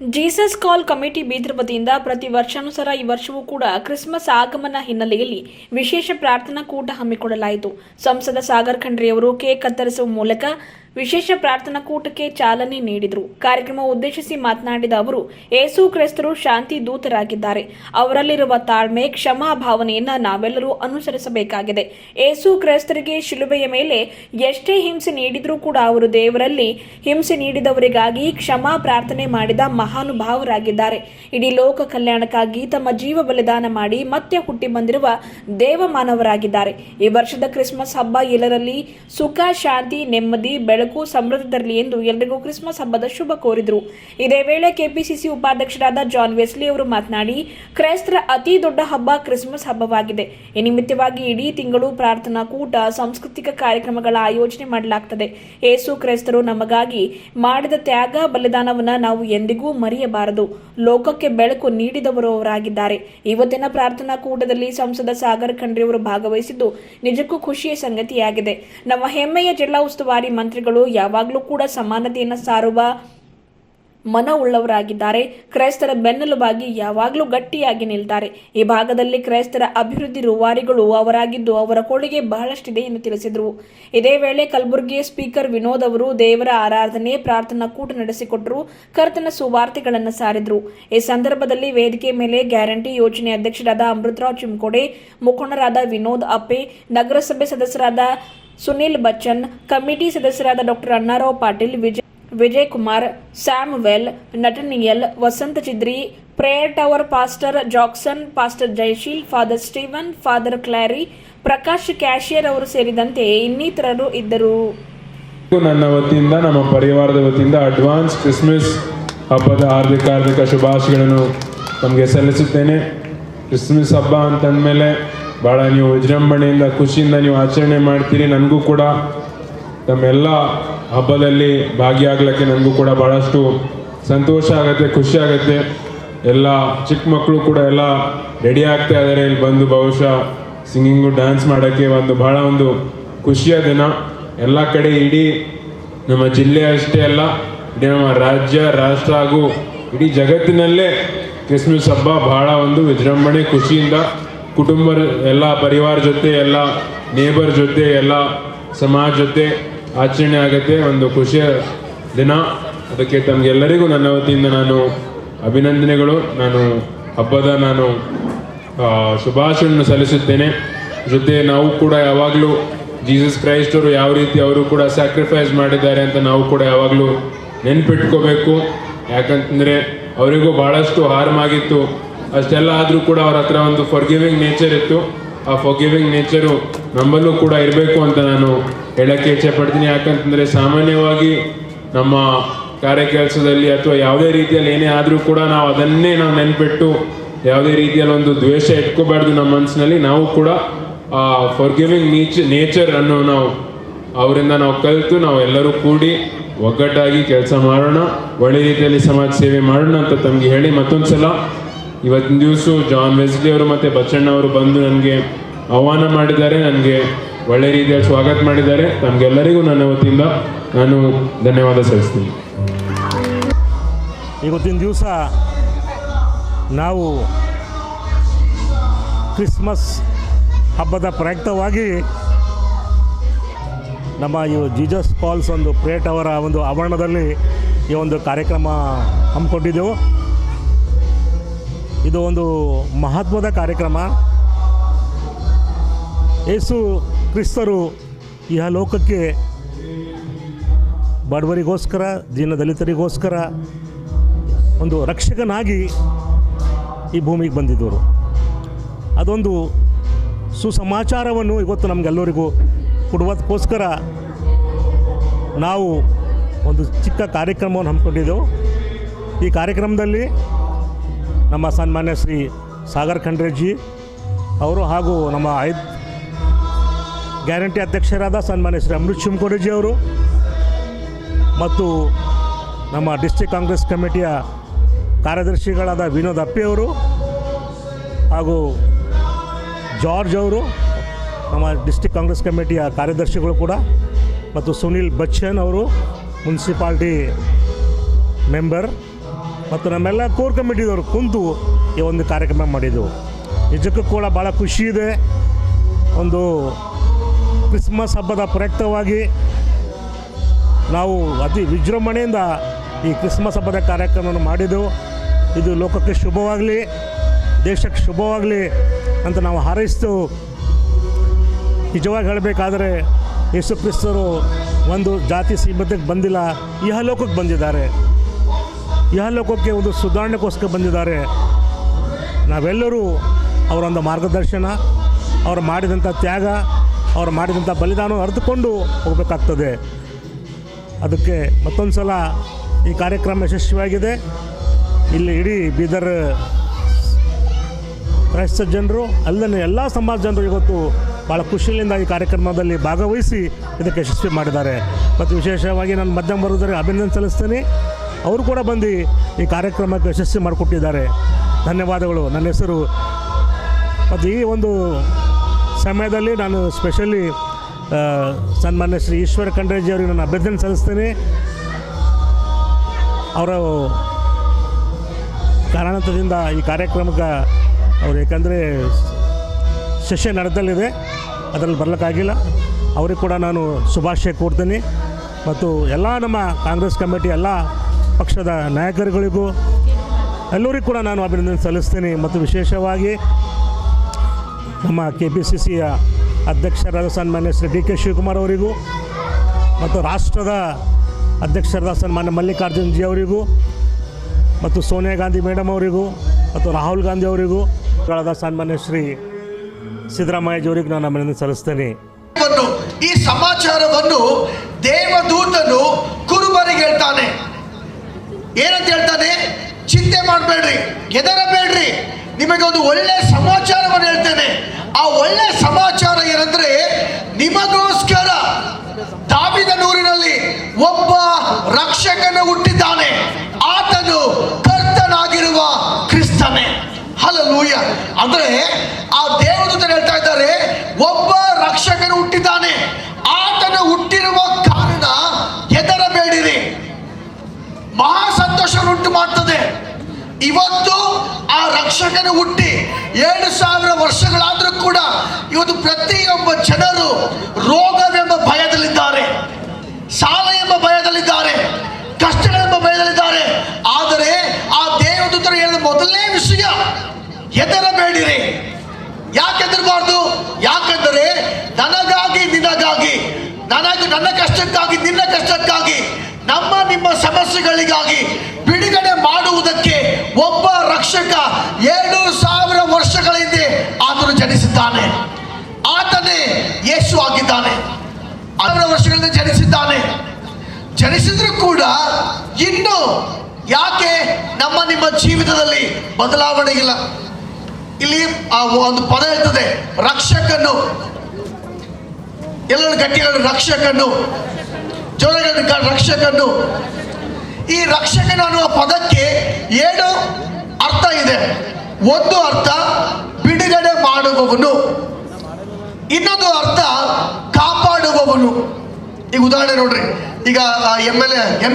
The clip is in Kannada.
ಜೀಸಸ್ ಕಾಲ್ ಕಮಿಟಿ ಬೀದರ್ ವತಿಯಿಂದ ಪ್ರತಿ ವರ್ಷಾನುಸಾರ ಈ ವರ್ಷವೂ ಕೂಡ ಕ್ರಿಸ್ಮಸ್ ಆಗಮನ ಹಿನ್ನೆಲೆಯಲ್ಲಿ ವಿಶೇಷ ಪ್ರಾರ್ಥನಾ ಕೂಟ ಹಮ್ಮಿಕೊಳ್ಳಲಾಯಿತು ಸಂಸದ ಸಾಗರ್ ಖಂಡ್ರೆಯವರು ಕೇಕ್ ಕತ್ತರಿಸುವ ಮೂಲಕ ವಿಶೇಷ ಪ್ರಾರ್ಥನಾ ಕೂಟಕ್ಕೆ ಚಾಲನೆ ನೀಡಿದರು. ಕಾರ್ಯಕ್ರಮ ಉದ್ದೇಶಿಸಿ ಮಾತನಾಡಿದ ಅವರು, ಏಸು ಕ್ರೈಸ್ತರು ಶಾಂತಿ ದೂತರಾಗಿದ್ದಾರೆ. ಅವರಲ್ಲಿರುವ ತಾಳ್ಮೆ, ಕ್ಷಮಾ ಭಾವನೆಯನ್ನ ನಾವೆಲ್ಲರೂ ಅನುಸರಿಸಬೇಕಾಗಿದೆ. ಏಸು ಕ್ರೈಸ್ತರಿಗೆ ಶಿಲುಬೆಯ ಮೇಲೆ ಎಷ್ಟೇ ಹಿಂಸೆ ನೀಡಿದರೂ ಕೂಡ ಅವರು ದೇವರಲ್ಲಿ ಹಿಂಸೆ ನೀಡಿದವರಿಗಾಗಿ ಕ್ಷಮಾ ಪ್ರಾರ್ಥನೆ ಮಾಡಿದ ಮಹಾನುಭಾವರಾಗಿದ್ದಾರೆ. ಇಡೀ ಲೋಕ ಕಲ್ಯಾಣಕ್ಕಾಗಿ ತಮ್ಮ ಜೀವ ಬಲಿದಾನ ಮಾಡಿ ಮತ್ತೆ ಹುಟ್ಟಿ ಬಂದಿರುವ ದೇವಮಾನವರಾಗಿದ್ದಾರೆ. ಈ ವರ್ಷದ ಕ್ರಿಸ್ಮಸ್ ಹಬ್ಬ ಎಲ್ಲರಲ್ಲಿ ಸುಖ, ಶಾಂತಿ, ನೆಮ್ಮದಿ ಬೆಳಕು ಸಮೃದ್ಧ ತರಲಿ ಎಂದು ಎಲ್ಲರಿಗೂ ಕ್ರಿಸ್ಮಸ್ ಹಬ್ಬದ ಶುಭ ಕೋರಿದರು. ಇದೇ ವೇಳೆ ಕೆಪಿಸಿಸಿ ಉಪಾಧ್ಯಕ್ಷರಾದ ಜಾನ್ ವೆಸ್ಲಿ ಅವರು ಮಾತನಾಡಿ, ಕ್ರೈಸ್ತರ ಅತಿ ದೊಡ್ಡ ಹಬ್ಬ ಕ್ರಿಸ್ಮಸ್ ಹಬ್ಬವಾಗಿದೆ. ಈ ನಿಮಿತ್ತವಾಗಿ ಇಡೀ ತಿಂಗಳು ಪ್ರಾರ್ಥನಾ ಕೂಟ, ಸಾಂಸ್ಕೃತಿಕ ಕಾರ್ಯಕ್ರಮಗಳ ಆಯೋಜನೆ ಮಾಡಲಾಗ್ತದೆ. ಏಸು ಕ್ರೈಸ್ತರು ನಮಗಾಗಿ ಮಾಡಿದ ತ್ಯಾಗ, ಬಲಿದಾನವನ್ನ ನಾವು ಎಂದಿಗೂ ಮರೆಯಬಾರದು. ಲೋಕಕ್ಕೆ ಬೆಳಕು ನೀಡಿದವರು ಅವರಾಗಿದ್ದಾರೆ ಇವತ್ತಿನ ಪ್ರಾರ್ಥನಾ ಕೂಟದಲ್ಲಿ ಸಂಸದ ಸಾಗರ್ ಖಂಡ್ರೆಯವರು ಭಾಗವಹಿಸಿದ್ದು ನಿಜಕ್ಕೂ ಖುಷಿಯ ಸಂಗತಿಯಾಗಿದೆ. ನಮ್ಮ ಹೆಮ್ಮೆಯ ಜಿಲ್ಲಾ ಉಸ್ತುವಾರಿ ಮಂತ್ರಿಗಳು ಯಾವಾಗಲೂ ಕೂಡ ಸಮಾನತೆಯನ್ನು ಸಾರುವ ಮನವುಳ್ಳವರಾಗಿದ್ದಾರೆ. ಕ್ರೈಸ್ತರ ಬೆನ್ನೆಲುಬಾಗಿ ಯಾವಾಗಲೂ ಗಟ್ಟಿಯಾಗಿ ನಿಲ್ತಾರೆ. ಈ ಭಾಗದಲ್ಲಿ ಕ್ರೈಸ್ತರ ಅಭಿವೃದ್ಧಿ ರೂವಾರಿಗಳು ಅವರಾಗಿದ್ದು ಅವರ ಕೊಡುಗೆ ಬಹಳಷ್ಟಿದೆ ಎಂದು ತಿಳಿಸಿದರು. ಇದೇ ವೇಳೆ ಕಲಬುರಗಿಯ ಸ್ಪೀಕರ್ ವಿನೋದ್ ಅವರು ದೇವರ ಆರಾಧನೆ ಪ್ರಾರ್ಥನಾ ಕೂಟ ನಡೆಸಿಕೊಟ್ಟರು ಕರ್ತನ ಸುವಾರ್ತೆಗಳನ್ನು ಸಾರಿದರು. ಈ ಸಂದರ್ಭದಲ್ಲಿ ವೇದಿಕೆ ಮೇಲೆ ಗ್ಯಾರಂಟಿ ಯೋಜನೆ ಅಧ್ಯಕ್ಷರಾದ ಅಮೃತರಾವ್ ಚಿಮ್ಕೋಡೆ ಮುಖಂಡರಾದ ವಿನೋದ್ ಅಪ್ಪೆ, ನಗರಸಭೆ ಸದಸ್ಯರಾದ ಸುನಿಲ್ ಬಚ್ಚನ್, ಕಮಿಟಿ ಸದಸ್ಯರಾದ doctor Annarao Patil, Vijay Vijay Kumar Samuel Nathaniel Vasanta Chidri, prayer tower pastor Jackson, pastor Jayasheel, father Steven, father Clary, Prakash cashier ಅವರು ಸೇರಿದಂತೆ ಇನ್ನಿತರರು ಇದ್ದರು. ನನ್ನ ವತಿಯಿಂದ, ನಮ್ಮ ಪರಿವಾರದ ವತಿಯಿಂದ ಅಡ್ವಾನ್ಸ್ ಕ್ರಿಸ್ಮಸ್ ಹಬ್ಬದ ಹಾರ್ದಿಕ ಹಾರ್ದಿಕ ಶುಭಾಶಯಗಳನ್ನು ನಮಗೆ ಸಲ್ಲಿಸುತ್ತೇನೆ. ಕ್ರಿಸ್ಮಸ್ ಹಬ್ಬ ಅಂತಂದಮೇಲೆ ಭಾಳ ನೀವು ವಿಜೃಂಭಣೆಯಿಂದ ಖುಷಿಯಿಂದ ನೀವು ಆಚರಣೆ ಮಾಡ್ತೀರಿ, ನನಗೂ ಕೂಡ. ತಮ್ಮೆಲ್ಲ ಹಬ್ಬದಲ್ಲಿ ಭಾಗಿಯಾಗಲಿಕ್ಕೆ ನನಗೂ ಕೂಡ ಭಾಳಷ್ಟು ಸಂತೋಷ ಆಗುತ್ತೆ, ಖುಷಿ ಆಗುತ್ತೆ. ಎಲ್ಲ ಚಿಕ್ಕ ಮಕ್ಕಳು ಕೂಡ ಎಲ್ಲ ರೆಡಿ ಆಗ್ತಾ ಇದ್ದಾರೆ ಇಲ್ಲಿ ಬಂದು ಬಹುಶಃ ಸಿಂಗಿಂಗು ಡ್ಯಾನ್ಸ್ ಮಾಡೋಕ್ಕೆ ಒಂದು ಭಾಳ ಒಂದು ಖುಷಿಯ ದಿನ. ಎಲ್ಲ ಕಡೆ ಇಡೀ ನಮ್ಮ ಜಿಲ್ಲೆ ಅಷ್ಟೇ ಅಲ್ಲ, ಇಡೀ ನಮ್ಮ ರಾಜ್ಯ, ರಾಷ್ಟ್ರ ಹಾಗೂ ಇಡೀ ಜಗತ್ತಿನಲ್ಲೇ ಕ್ರಿಸ್ಮಸ್ ಹಬ್ಬ ಬಹಳ ಒಂದು ವಿಜೃಂಭಣೆ ಖುಷಿಯಿಂದ ಕುಟುಂಬ ಎಲ್ಲ ಪರಿವಾರ ಜೊತೆ, ಎಲ್ಲ ನೇಬರ್ ಜೊತೆ, ಎಲ್ಲ ಸಮಾಜ ಜೊತೆ ಆಚರಣೆ ಆಗುತ್ತೆ. ಒಂದು ಖುಷಿಯ ದಿನ. ಅದಕ್ಕೆ ತಮಗೆಲ್ಲರಿಗೂ ನನ್ನ ವತಿಯಿಂದ ನಾನು ಅಭಿನಂದನೆಗಳು. ನಾನು ಹಬ್ಬದ ನಾನು ಶುಭಾಶಯವನ್ನು ಸಲ್ಲಿಸುತ್ತೇನೆ. ಜೊತೆ ನಾವು ಕೂಡ ಯಾವಾಗಲೂ ಜೀಸಸ್ ಕ್ರೈಸ್ಟ್ ಅವರು ಯಾವ ರೀತಿ ಅವರು ಕೂಡ ಸ್ಯಾಕ್ರಿಫೈಸ್ ಮಾಡಿದ್ದಾರೆ ಅಂತ ನಾವು ಕೂಡ ಯಾವಾಗಲೂ ನೆನ್ಪಿಟ್ಕೋಬೇಕು. ಯಾಕಂತಂದರೆ ಅವರಿಗೂ ಭಾಳಷ್ಟು ಹಾರ್ಮ್ ಆಗಿತ್ತು. ಅಷ್ಟೆಲ್ಲ ಆದರೂ ಕೂಡ ಅವ್ರ ಹತ್ರ ಒಂದು ಫಾರ್ಗಿವಿಂಗ್ ನೇಚರ್ ಇತ್ತು. ಆ ಫರ್ಗಿವಿಂಗ್ ನೇಚರು ನಮ್ಮಲ್ಲೂ ಕೂಡ ಇರಬೇಕು ಅಂತ ನಾನು ಹೇಳಕ್ಕೆ ಇಚ್ಛೆ ಪಡ್ತೀನಿ ಯಾಕಂತಂದರೆ ಸಾಮಾನ್ಯವಾಗಿ ನಮ್ಮ ಕಾರ್ಯ ಕೆಲಸದಲ್ಲಿ ಅಥವಾ ಯಾವುದೇ ರೀತಿಯಲ್ಲಿ ಏನೇ ಆದರೂ ಕೂಡ ನಾವು ಅದನ್ನೇ ನಾವು ನೆನ್ಪಿಟ್ಟು ಯಾವುದೇ ರೀತಿಯಲ್ಲಿ ಒಂದು ದ್ವೇಷ ಇಟ್ಕೋಬಾರ್ದು ನಮ್ಮ ಮನಸ್ಸಿನಲ್ಲಿ, ನಾವು ಕೂಡ ಆ ಫರ್ಗಿವಿಂಗ್ ನೇಚರ್ ನೇಚರ್ ಅನ್ನೋ ನಾವು ಅವರಿಂದ ನಾವು ಕಲಿತು ನಾವು ಎಲ್ಲರೂ ಕೂಡಿ ಒಗ್ಗಟ್ಟಾಗಿ ಕೆಲಸ ಮಾಡೋಣ. ಒಳ್ಳೆ ರೀತಿಯಲ್ಲಿ ಸಮಾಜ ಸೇವೆ ಮಾಡೋಣ ಅಂತ ತಮಗೆ ಹೇಳಿ ಮತ್ತೊಂದು ಸಲ ಇವತ್ತಿನ ದಿವಸ ಜಾನ್ ವೆಸ್ಲಿ ಅವರು ಮತ್ತು ಬಚ್ಚಣ್ಣ ಅವರು ಬಂದು ನನಗೆ ಆಹ್ವಾನ ಮಾಡಿದ್ದಾರೆ, ನನಗೆ ಒಳ್ಳೆ ರೀತಿಯಲ್ಲಿ ಸ್ವಾಗತ ಮಾಡಿದ್ದಾರೆ. ನಮಗೆಲ್ಲರಿಗೂ ನನ್ನ ವತಿಯಿಂದ ನಾನು ಧನ್ಯವಾದ ಸಲ್ಲಿಸ್ತೀನಿ. ಇವತ್ತಿನ ದಿವಸ ನಾವು ಕ್ರಿಸ್ಮಸ್ ಹಬ್ಬದ ಪ್ರಯುಕ್ತವಾಗಿ ನಮ್ಮ ಈ ಜೀಜಸ್ ಫಾಲ್ಸ್ ಒಂದು ಪ್ರೇಟ್ ಅವರ ಒಂದು ಆವರಣದಲ್ಲಿ ಈ ಒಂದು ಕಾರ್ಯಕ್ರಮ ಹಮ್ಮಿಕೊಂಡಿದ್ದೆವು. ಇದು ಒಂದು ಮಹತ್ವದ ಕಾರ್ಯಕ್ರಮ. ಯೇಸು ಕ್ರಿಸ್ತರು ಇಹ ಲೋಕಕ್ಕೆ ಬಡವರಿಗೋಸ್ಕರ, ದೀನ ದಲಿತರಿಗೋಸ್ಕರ ಒಂದು ರಕ್ಷಕನಾಗಿ ಈ ಭೂಮಿಗೆ ಬಂದಿದ್ದರು ಅದೊಂದು ಸುಸಮಾಚಾರವನ್ನು ಇವತ್ತು ನಮಗೆಲ್ಲರಿಗೂ ಕೊಡುವುದಕ್ಕೋಸ್ಕರ ನಾವು ಒಂದು ಚಿಕ್ಕ ಕಾರ್ಯಕ್ರಮವನ್ನು ಹಮ್ಮಿಕೊಂಡಿದ್ದೆವು. ಈ ಕಾರ್ಯಕ್ರಮದಲ್ಲಿ ನಮ್ಮ ಸನ್ಮಾನ್ಯ ಶ್ರೀ ಸಾಗರ್ ಖಂಡ್ರೆಜಿ ಅವರು ಹಾಗೂ ನಮ್ಮ ಐದು ಗ್ಯಾರಂಟಿ ಅಧ್ಯಕ್ಷರಾದ ಸನ್ಮಾನ್ಯ ಶ್ರೀ ಅಮೃತ್ ಶಿವಕೋಡಿಜಿ ಅವರು ಮತ್ತು ನಮ್ಮ ಡಿಸ್ಟಿಕ್ ಕಾಂಗ್ರೆಸ್ ಕಮಿಟಿಯ ಕಾರ್ಯದರ್ಶಿಗಳಾದ ವಿನೋದ್ ಅಪ್ಪಿ ಅವರು ಹಾಗೂ ಜಾರ್ಜ್ ಅವರು, ನಮ್ಮ ಡಿಸ್ಟಿಕ್ ಕಾಂಗ್ರೆಸ್ ಕಮಿಟಿಯ ಕಾರ್ಯದರ್ಶಿಗಳು ಕೂಡ ಮತ್ತು ಸುನಿಲ್ ಬಚ್ಚನ್ ಅವರು, ಮುನ್ಸಿಪಾಲ್ಟಿ ಮೆಂಬರ್. ಮತ್ತು ನಮ್ಮೆಲ್ಲ ಕೋರ್ ಕಮಿಟಿದವರು ಕುಂತು ಈ ಒಂದು ಕಾರ್ಯಕ್ರಮ ಮಾಡಿದ್ದೆವು ನಿಜಕ್ಕೂ ಕೂಡ ಭಾಳ ಖುಷಿ ಇದೆ. ಒಂದು ಕ್ರಿಸ್ಮಸ್ ಹಬ್ಬದ ಪ್ರಯುಕ್ತವಾಗಿ ನಾವು ಅತಿ ವಿಜೃಂಭಣೆಯಿಂದ ಈ ಕ್ರಿಸ್ಮಸ್ ಹಬ್ಬದ ಕಾರ್ಯಕ್ರಮವನ್ನು ಮಾಡಿದ್ದೆವು ಇದು ಲೋಕಕ್ಕೆ ಶುಭವಾಗಲಿ, ದೇಶಕ್ಕೆ ಶುಭವಾಗಲಿ ಅಂತ ನಾವು ಹಾರೈಸ್ತು. ನಿಜವಾಗಿ ಹೇಳಬೇಕಾದ್ರೆ ಯೇಸು ಕ್ರಿಸ್ತರು ಒಂದು ಜಾತಿ ಸೀಮತಕ್ಕೆ ಬಂದಿಲ್ಲ, ಇಹಲೋಕಕ್ಕೆ ಬಂದಿದ್ದಾರೆ. ಇಹಲೋಕಕ್ಕೆ ಒಂದು ಸುಧಾರಣೆಗೋಸ್ಕರ ಬಂದಿದ್ದಾರೆ. ನಾವೆಲ್ಲರೂ ಅವರೊಂದು ಮಾರ್ಗದರ್ಶನ, ಅವರು ಮಾಡಿದಂಥ ತ್ಯಾಗ, ಅವರು ಮಾಡಿದಂಥ ಬಲಿದಾನ ಅರಿತುಕೊಂಡು ಹೋಗಬೇಕಾಗ್ತದೆ. ಅದಕ್ಕೆ ಮತ್ತೊಂದು ಸಲ ಈ ಕಾರ್ಯಕ್ರಮ ಯಶಸ್ವಿಯಾಗಿದೆ. ಇಲ್ಲಿ ಇಡೀ ಬೀದರ್ ಕ್ರೈಸ್ತ ಜನರು, ಅಲ್ಲದೆ ಎಲ್ಲ ಸಮಾಜ ಜನರು ಇವತ್ತು ಭಾಳ ಖುಷಿಯಿಂದ ಈ ಕಾರ್ಯಕ್ರಮದಲ್ಲಿ ಭಾಗವಹಿಸಿ ಇದಕ್ಕೆ ಯಶಸ್ವಿ ಮಾಡಿದ್ದಾರೆ. ಮತ್ತು ವಿಶೇಷವಾಗಿ ನಾನು ಮಧ್ಯಮ ಬರೋದಕ್ಕೆ ಅಭಿನಂದನೆ ಸಲ್ಲಿಸ್ತೇನೆ. ಅವರು ಕೂಡ ಬಂದು ಈ ಕಾರ್ಯಕ್ರಮಕ್ಕೆ ಯಶಸ್ವಿ ಮಾಡಿಕೊಟ್ಟಿದ್ದಾರೆ. ಧನ್ಯವಾದಗಳು. ನನ್ನ ಹೆಸರು ಮತ್ತು ಈ ಒಂದು ಸಮಯದಲ್ಲಿ ನಾನು ಸ್ಪೆಷಲಿ ಸನ್ಮಾನ್ಯ ಶ್ರೀ ಈಶ್ವರ ಖಂಡ್ರೇಜಿ ಅವರಿಗೆ ನಾನು ಅಭ್ಯರ್ಥನೆ ಸಲ್ಲಿಸ್ತೇನೆ. ಅವರ ಕಾರಣದಿಂದ ಈ ಕಾರ್ಯಕ್ರಮಕ್ಕೆ ಅವರು ಏಕೆಂದರೆ ಸೆಷನ್ ನಡೆದಲ್ಲಿದೆ ಅದರಲ್ಲಿ ಬರಲಿಕ್ಕಾಗಿಲ್ಲ. ಅವ್ರಿಗೆ ಕೂಡ ನಾನು ಶುಭಾಶಯ ಕೋರ್ತೀನಿ. ಮತ್ತು ಎಲ್ಲ ನಮ್ಮ ಕಾಂಗ್ರೆಸ್ ಕಮಿಟಿ, ಎಲ್ಲ ಪಕ್ಷದ ನಾಯಕರುಗಳಿಗೂ ಎಲ್ಲರಿಗೂ ಕೂಡ ನಾನು ಅಭಿನಂದನೆ ಸಲ್ಲಿಸ್ತೀನಿ ಮತ್ತು ವಿಶೇಷವಾಗಿ ನಮ್ಮ ಕೆ ಪಿ ಸಿ ಸಿಯ ಅಧ್ಯಕ್ಷರಾದ ಸನ್ಮಾನ್ಯ ಶ್ರೀ ಡಿ ಕೆ ಶಿವಕುಮಾರ್ ಅವರಿಗೂ ಮತ್ತು ರಾಷ್ಟ್ರದ ಅಧ್ಯಕ್ಷರಾದ ಸನ್ಮಾನ್ಯ ಮಲ್ಲಿಕಾರ್ಜುನ್ ಜಿ ಅವರಿಗೂ ಮತ್ತು ಸೋನಿಯಾ ಗಾಂಧಿ ಮೇಡಮ್ ಅವರಿಗೂ ಮತ್ತು ರಾಹುಲ್ ಗಾಂಧಿ ಅವರಿಗೂ ಕಳೆದ ಸನ್ಮಾನ್ಯ ಶ್ರೀ ಸಿದ್ದರಾಮಯ್ಯ ಅವರಿಗೂ ನಾನು ಅಭಿನಂದನೆ ಸಲ್ಲಿಸ್ತೇನೆ. ಈ ಸಮಾಚಾರವನ್ನು ದೇವದೂತನು ಕುರುಬರಿಗೆ ಹೇಳ್ತಾನೆ. ಏನಂತ ಹೇಳ್ತಾನೆ? ಚಿಂತೆ ಮಾಡಬೇಡ್ರಿ, ಹೆದರಬೇಡ್ರಿ. ನಿಮಗೆ ಒಂದು ಒಳ್ಳೆ ಸಮಾಚಾರವನ್ನು ಹೇಳ್ತೇನೆ. ಆ ಒಳ್ಳೆ ಸಮಾಚಾರ ಏನಂದ್ರೆ, ನಿಮಗೋಸ್ಕರ ದಾವಿದ ನೂರಿನಲ್ಲಿ ಒಬ್ಬ ರಕ್ಷಕನು ಹುಟ್ಟಿದ್ದಾನೆ. ಆತನು ಕರ್ತನಾಗಿರುವ ಕ್ರಿಸ್ತನೇ. ಹಲಲೂಯ ಅಂದ್ರೆ, ಆ ದೇವದೂತರು ಹೇಳ್ತಾ ಇದ್ದಾರೆ, ಒಬ್ಬ ರಕ್ಷಕನು ಹುಟ್ಟಿದ್ದಾನೆ. ಆತನು ಹುಟ್ಟಿರುವ ಇವತ್ತು ಆ ರಕ್ಷಕನು ಹುಟ್ಟಿ ಏಳು ಸಾವಿರ ವರ್ಷಗಳಾದರೂ ಕೂಡ ಇವತ್ತು ಪ್ರತಿಯೊಬ್ಬ ಜನರು ರೋಗವೆಂಬ ಭಯದಲ್ಲಿದ್ದಾರೆ, ಸಾಲ ಎಂಬ ಭಯದಲ್ಲಿದ್ದಾರೆ, ಕಷ್ಟಗಳೆಂಬ ಭಯದಲ್ಲಿದ್ದಾರೆ. ಆದರೆ ಆ ದೇವದೂತರು ಹೇಳಿದ ಮೊದಲನೇ ವಿಷಯ, ಹೆದರಬೇಡಿರಿ. ಯಾಕೆ ಹೆದರಬಾರ್ದು? ಯಾಕೆಂದರೆ ನನಗಾಗಿ, ನಿನಗಾಗಿ, ನನಗೆ ನನ್ನ ಕಷ್ಟಕ್ಕಾಗಿ, ನಿನ್ನ ಕಷ್ಟಕ್ಕಾಗಿ, ನಮ್ಮ ನಿಮ್ಮ ಸಮಸ್ಯೆಗಳಿಗಾಗಿ ಒಬ್ಬ ರಕ್ಷಕ ಏಳು ಸಾವಿರ ವರ್ಷಗಳ ಹಿಂದೆ ಆತನು ಜನಿಸಿದ್ದಾನೆ. ಆತನೇ ಯೇಸು ಆಗಿದ್ದಾನೆ. ಸಾವಿರ ವರ್ಷಗಳಿಂದ ಜನಿಸಿದ್ದಾನೆ. ಜನಿಸಿದ್ರು ಕೂಡ ಇನ್ನು ಯಾಕೆ ನಮ್ಮ ನಿಮ್ಮ ಜೀವಿತದಲ್ಲಿ ಬದಲಾವಣೆ ಇಲ್ಲ? ಇಲ್ಲಿ ಆ ಒಂದು ಪದ ಇರ್ತದೆ ರಕ್ಷಕನು. ಎಲ್ಲರೂ ಗಟ್ಟಿಗಳು ರಕ್ಷಕನು. ಜೋರಗಳು ರಕ್ಷಕನು. ಈ ರಕ್ಷಕನು ಅನ್ನುವ ಪದಕ್ಕೆ ಏಳು ಅರ್ಥ ಇದೆ? ಒಂದು ಅರ್ಥ, ಬಿಡುಗಡೆ ಮಾಡುವವನು. ಇನ್ನೊಂದು ಅರ್ಥ, ಕಾಪಾಡುವವನು. ಈಗ ಉದಾಹರಣೆ ನೋಡ್ರಿ. ಈಗ ಎಂ ಎಲ್ ಎ, ಎಂ